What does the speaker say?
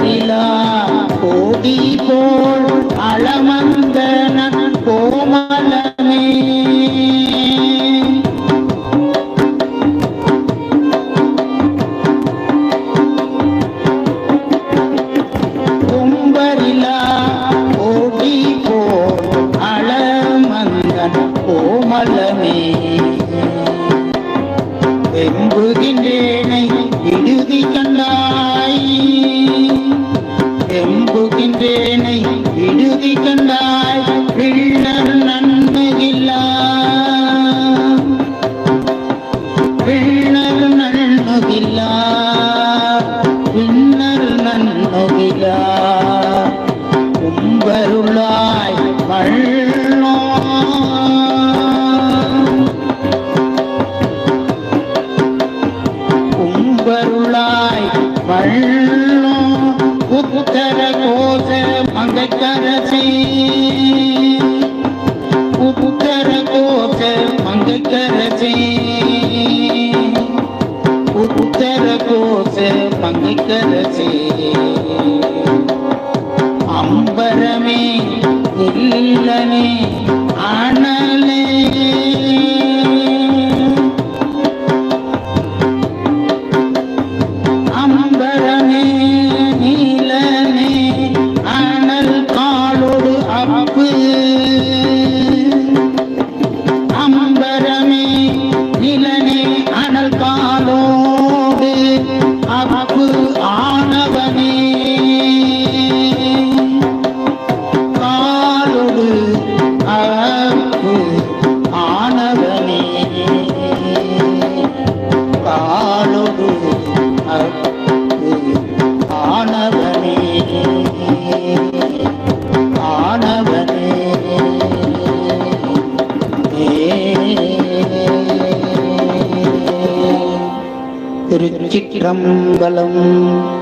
கும்பரிலா கோடி போல் அளமந்த கோமலமே. கும்பரிலா. கோடி போல் அளமந்தன் கோமலமே. வெம்புகின்றேனை விடுதி கண்டாய் பிள்ளர் நன்மையில்லா பிள்ளர் நன்மையில்லா பின்னர் நன்மையில்லா கும்பருளாய் வள்ளோ கும்பருளாய் வள்ளோ ઈશ્વર કોષ ભંગ કરશે પુત્ર કોષ ભંગ કરશે પુત્ર કોષ ભંગ કરશે અંબર મે નિલ્લને அனல் காலோடு அப்பு ஆனவனே. காலோடு அப்பு ஆனவனே. காலோடு அப்பு திருச்சிற்றம்பலம்.